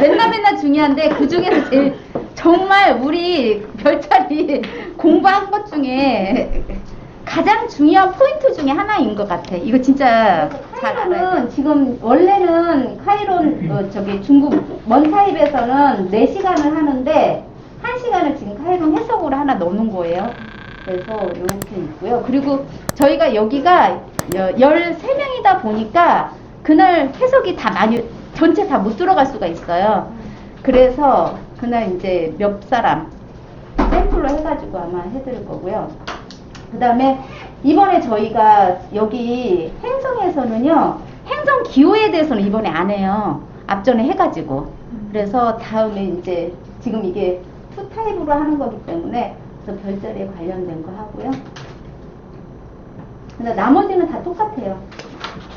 맨날 맨날 중요한데 그 중에서 제일 정말 우리 별자리 공부한 것 중에 가장 중요한 포인트 중에 하나인 것 같아. 이거 진짜 잘 알아요. 지금 원래는 카이론 어, 저기 중국 먼 타입에서는 4시간을 하는데 1시간을 지금 카이론 해석으로 하나 넣는 거예요. 그래서 이렇게 있고요. 그리고 저희가 여기가 13명이다 보니까 그날 해석이 다 많이 전체 다 못 들어갈 수가 있어요. 그래서 그날 이제 몇 사람 샘플로 해가지고 아마 해드릴 거고요. 그 다음에 이번에 저희가 여기 행성에서는요, 행성 기호에 대해서는 이번에 안 해요. 앞전에 해가지고. 그래서 다음에 이제 지금 이게 투 타입으로 하는 거기 때문에 그래서 별자리에 관련된 거 하고요. 근데 나머지는 다 똑같아요.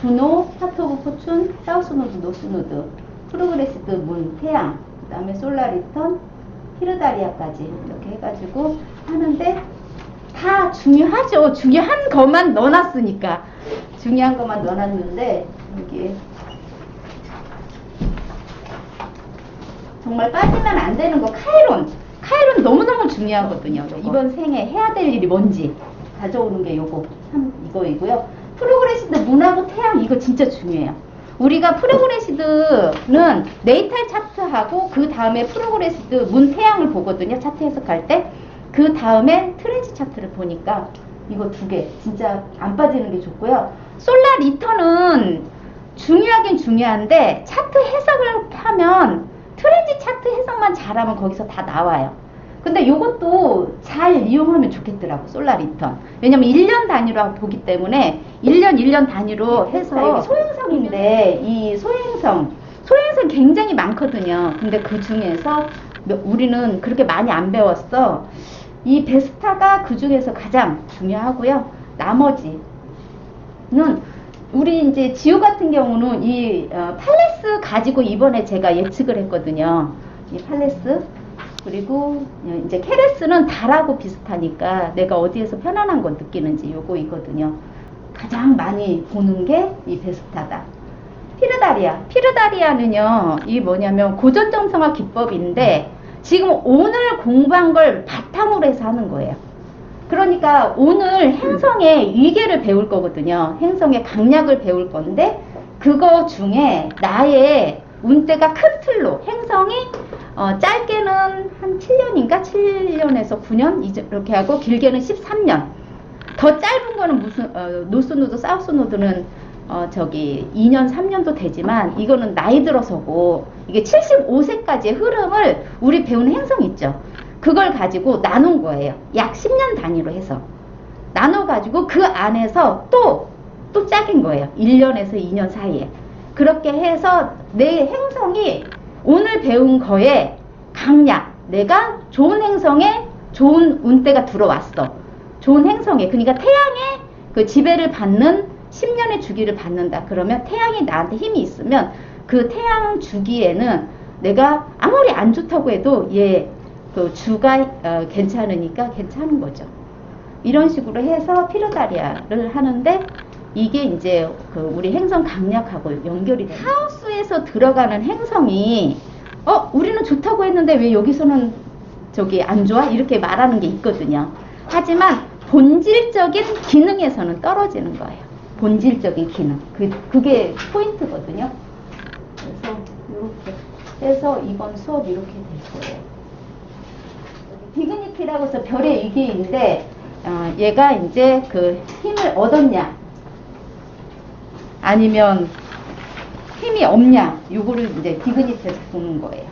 파트 오브 포춘, 사우스 노드, 노스 노드, 프로그레시드 문, 태양, 그 다음에 솔라 리턴, 히르다리아까지 이렇게 해가지고 하는데 다 중요하죠. 중요한 것만 넣어놨으니까. 중요한 것만 넣어놨는데 여기 정말 빠지면 안 되는 거 카이론. 카이론 너무너무 중요하거든요. 이번 생에 해야 될 일이 뭔지 가져오는 게 요거 참 이거이고요. 프로그레시드 문하고 태양 이거 진짜 중요해요. 우리가 프로그레시드는 네이탈 차트하고 그 다음에 프로그레시드 문 태양을 보거든요. 차트 해석할 때. 그 다음에 트렌치 차트를 보니까 이거 두 개 진짜 안 빠지는 게 좋고요. 솔라 리턴은 중요하긴 중요한데 차트 해석을 하면 트렌치 차트 해석만 잘하면 거기서 다 나와요. 근데 요것도 잘 이용하면 좋겠더라고, 솔라 리턴. 왜냐면 1년 단위로 보기 때문에 1년 1년 단위로 해서 소행성인데 이 소행성, 소행성 굉장히 많거든요. 근데 그 중에서 몇- 우리는 그렇게 많이 안 배웠어. 이 베스타가 그 중에서 가장 중요하고요. 나머지는 우리 이제 지우 같은 경우는 이 어, 팔레스 가지고 이번에 제가 예측을 했거든요. 이 팔레스 그리고 이제 케레스는 달하고 비슷하니까 내가 어디에서 편안한 걸 느끼는지 요거 있거든요. 가장 많이 보는 게 이 베스타다. 피르다리아. 피르다리아는요, 이 뭐냐면 고전정성화 기법인데, 지금 오늘 공부한 걸 바탕으로 해서 하는 거예요. 그러니까 오늘 행성의 위계를 배울 거거든요. 행성의 강약을 배울 건데, 그거 중에 나의 운대가 큰 틀로, 행성이 어, 짧게는 한 7년인가? 7년에서 9년? 이렇게 하고, 길게는 13년. 더 짧은 거는 무슨 어, 노스 노드 사우스 노드는 어, 저기 2년 3년도 되지만 이거는 나이 들어서고 이게 75세까지의 흐름을 우리 배운 행성 있죠. 그걸 가지고 나눈 거예요. 약 10년 단위로 해서 나눠 가지고 그 안에서 또또 짝인 거예요. 1년에서 2년 사이에. 그렇게 해서 내 행성이 오늘 배운 거에 강약, 내가 좋은 행성에 좋은 운대가 들어왔어. 좋은 행성에 그러니까 태양의 그 지배를 받는 10년의 주기를 받는다. 그러면 태양이 나한테 힘이 있으면 그 태양 주기에는 내가 아무리 안 좋다고 해도 얘 그 주가 어, 괜찮으니까 괜찮은 거죠. 이런 식으로 해서 피르다리아를 하는데 이게 이제 그 우리 행성 강약하고 연결이 돼. 하우스에서 들어가는 행성이 어 우리는 좋다고 했는데 왜 여기서는 저기 안 좋아 이렇게 말하는 게 있거든요. 하지만 본질적인 기능에서는 떨어지는 거예요. 본질적인 기능. 그, 그게 포인트거든요. 그래서 이렇게 해서 이번 수업 이렇게 될 거예요. 디그니티라고 해서 별의 위기인데 어, 얘가 이제 그 힘을 얻었냐 아니면 힘이 없냐 요거를 이제 디그니티에서 보는 거예요.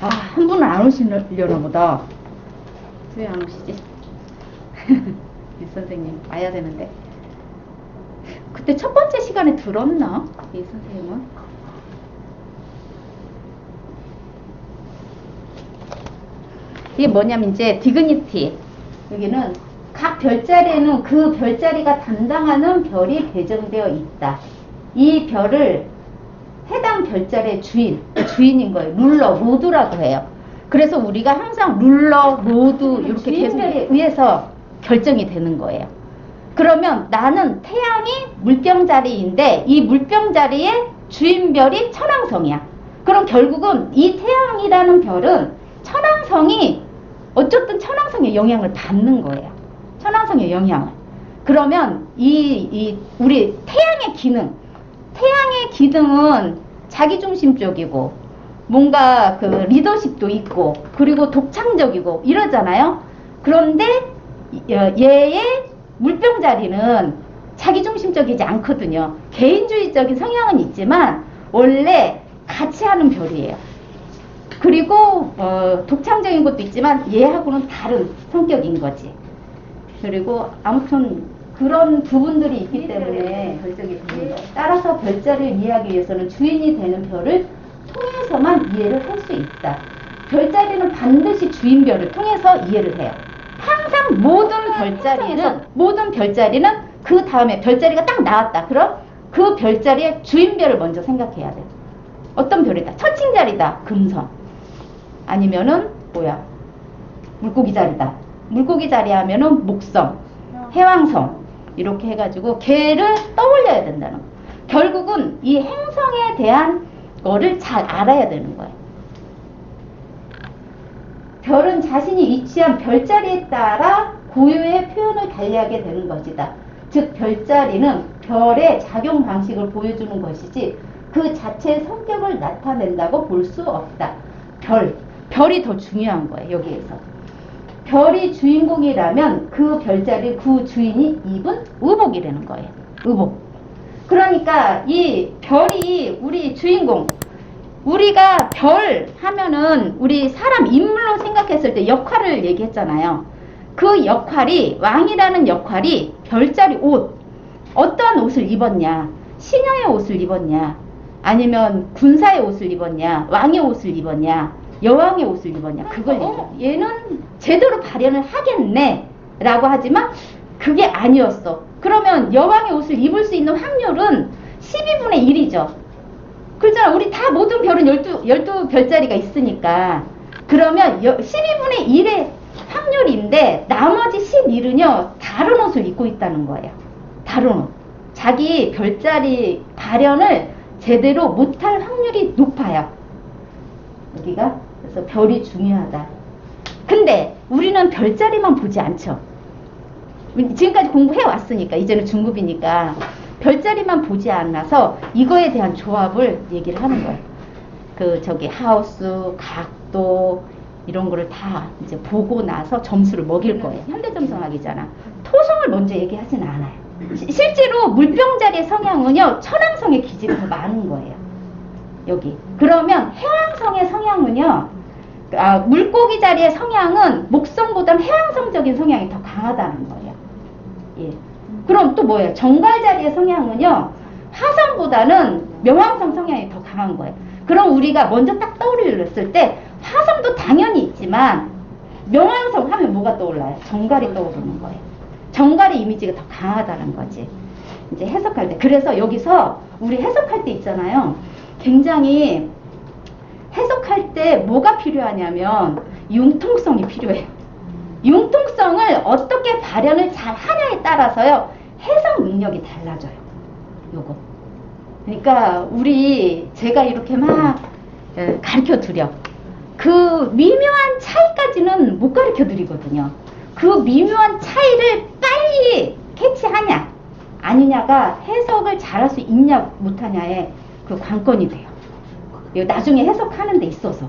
아, 한 분은 안 오시려나 보다. 왜 안 오시지? 이 선생님, 와야 되는데. 그때 첫 번째 시간에 들었나? 이 선생님은? 이게 뭐냐면 이제 디그니티. 여기는 각 별자리에는 그 별자리가 담당하는 별이 배정되어 있다. 이 별을 해당 별자리의 주인, 주인인 거예요. 룰러, 로드라고 해요. 그래서 우리가 항상 룰러, 로드 이렇게 계속 주인별에 의해서 결정이 되는 거예요. 그러면 나는 태양이 물병 자리인데 이 물병 자리의 주인별이 천왕성이야. 그럼 결국은 이 태양이라는 별은 천왕성이 어쨌든 천왕성의 영향을 받는 거예요. 천왕성의 영향을. 그러면 이, 이 우리 태양의 기능, 태양의 기능은 자기중심적이고 뭔가 그 리더십도 있고 그리고 독창적이고 이러잖아요. 그런데 여- 얘의 물병 자리는 자기중심적이지 않거든요. 개인주의적인 성향은 있지만 원래 같이 하는 별이에요. 그리고 어, 독창적인 것도 있지만 얘하고는 다른 성격인 거지. 그리고 아무튼 그런 부분들이 있기 때문에 결정이 됩니다. 따라서 별자리를 이해하기 위해서는 주인이 되는 별을 통해서만 이해를 할 수 있다. 별자리는 반드시 주인별을 통해서 이해를 해요. 항상 모든 별자리는 모든 별자리는 그 다음에 별자리가 딱 나왔다. 그럼 그 별자리의 주인별을 먼저 생각해야 돼. 어떤 별이다. 천칭자리다. 금선. 아니면은 뭐야? 물고기 자리다. 물고기 자리 하면은 목성, 해왕성 이렇게 해가지고 걔를 떠올려야 된다는 거. 결국은 이 행성에 대한 거를 잘 알아야 되는 거예요. 별은 자신이 위치한 별자리에 따라 고유의 표현을 달리하게 되는 것이다. 즉 별자리는 별의 작용 방식을 보여주는 것이지 그 자체의 성격을 나타낸다고 볼 수 없다. 별, 별이 더 중요한 거예요. 여기에서. 별이 주인공이라면 그 별자리 그 주인이 입은 의복이라는 거예요. 의복. 그러니까 이 별이 우리 주인공 우리가 별 하면은 우리 사람 인물로 생각했을 때 역할을 얘기했잖아요. 그 역할이 왕이라는 역할이 별자리 옷 어떠한 옷을 입었냐 신녀의 옷을 입었냐 아니면 군사의 옷을 입었냐 왕의 옷을 입었냐 여왕의 옷을 입었냐 그걸 얘기해 얘는 제대로 발현을 하겠네 라고 하지만 그게 아니었어 그러면 여왕의 옷을 입을 수 있는 확률은 12분의 1이죠 그렇잖아. 우리 다 모든 별은 12, 12 별자리가 있으니까. 그러면 12분의 1의 확률인데 나머지 11은요. 다른 옷을 입고 있다는 거예요. 다른 옷. 자기 별자리 발현을 제대로 못할 확률이 높아요. 여기가 그래서 별이 중요하다. 근데 우리는 별자리만 보지 않죠. 지금까지 공부해 왔으니까 이제는 중급이니까 별자리만 보지 않아서 이거에 대한 조합을 얘기를 하는 거예요. 그 저기 하우스, 각도 이런 거를 다 이제 보고 나서 점수를 먹일 거예요. 현대점성학이잖아. 토성을 먼저 얘기하진 않아요. 시- 실제로 물병자리의 성향은요 천왕성의 기질이 더 많은 거예요. 여기. 그러면 해왕성의 성향은요 아, 물고기 자리의 성향은 목성보다는 해왕성적인 성향이 더 강하다는 거예요. 예. 그럼 또 뭐예요? 정갈 자리의 성향은요, 화성보다는 명왕성 성향이 더 강한 거예요. 그럼 우리가 먼저 딱 떠올렸을 때, 화성도 당연히 있지만, 명왕성 하면 뭐가 떠올라요? 정갈이 떠오르는 거예요. 정갈의 이미지가 더 강하다는 거지. 이제 해석할 때. 그래서 여기서 우리 해석할 때 있잖아요. 굉장히 해석할 때 뭐가 필요하냐면, 융통성이 필요해요. 융통성을 어떻게 발현을 잘 하냐에 따라서요 해석 능력이 달라져요. 요거. 그러니까 우리 제가 이렇게 막 예, 가르쳐 드려. 그 미묘한 차이까지는 못 가르쳐 드리거든요. 그 미묘한 차이를 빨리 캐치하냐 아니냐가 해석을 잘할 수 있냐 못하냐의 그 관건이 돼요. 나중에 해석하는 데 있어서.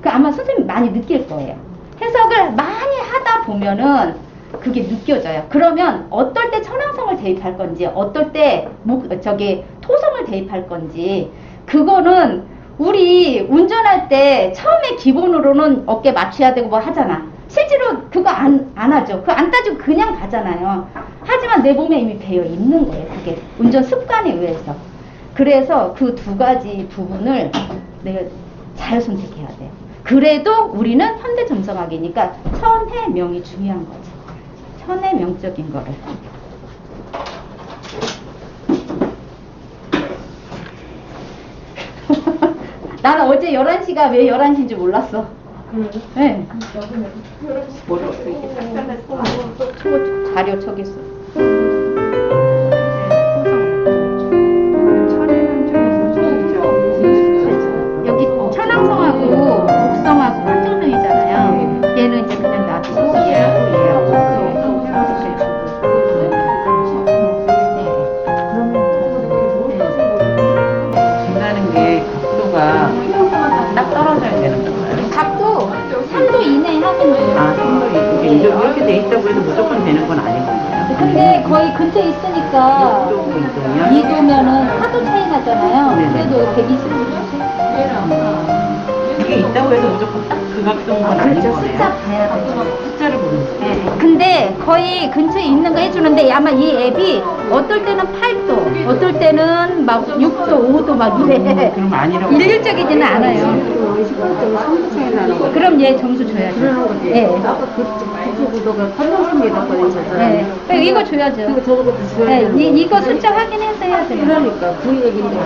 그 아마 선생님 많이 느낄 거예요. 해석을 많이 하다 보면은 그게 느껴져요. 그러면 어떨 때 천왕성을 대입할 건지, 어떨 때 목, 저기 토성을 대입할 건지, 그거는 우리 운전할 때 처음에 기본으로는 어깨 맞춰야 되고 뭐 하잖아. 실제로 그거 안, 안 하죠. 그거 안 따지고 그냥 가잖아요. 하지만 내 몸에 이미 배어 있는 거예요. 그게 운전 습관에 의해서. 그래서 그 두 가지 부분을 내가 잘 선택해야 돼요. 그래도 우리는 현대 점성학이니까 천해명이 중요한 거지. 천해명적인 거를. 나는 어제 11시가 왜 11시인지 몰랐어. 네. 이렇게 딱 잘랐어? 저거 자료 있어. 근처에 있으니까 이동이요? 2도면은 4도 차이 나잖아요. 네네. 그래도 120. 이게 있다고 해서 무조건 딱 그 각도인 건 아닌 그렇죠. 숫자 봐야 돼요. 숫자를 보는 거예요. 네. 근데 거의 근처에 있는 거 해주는데 아마 이 앱이 어떨 때는 8도, 어떨 때는 막 6도, 5도 막 이래. 음, 그럼 아니라고. 일률적이지는 않아요. 그럼 얘 점수 줘야죠. 예. 구도가 판정성이라고 네. 그리고 이거 줘야죠. 저거부터 줘야 네, 되는 이, 이거 숫자 확인해서 해야 돼요. 그러니까 그 얘기인데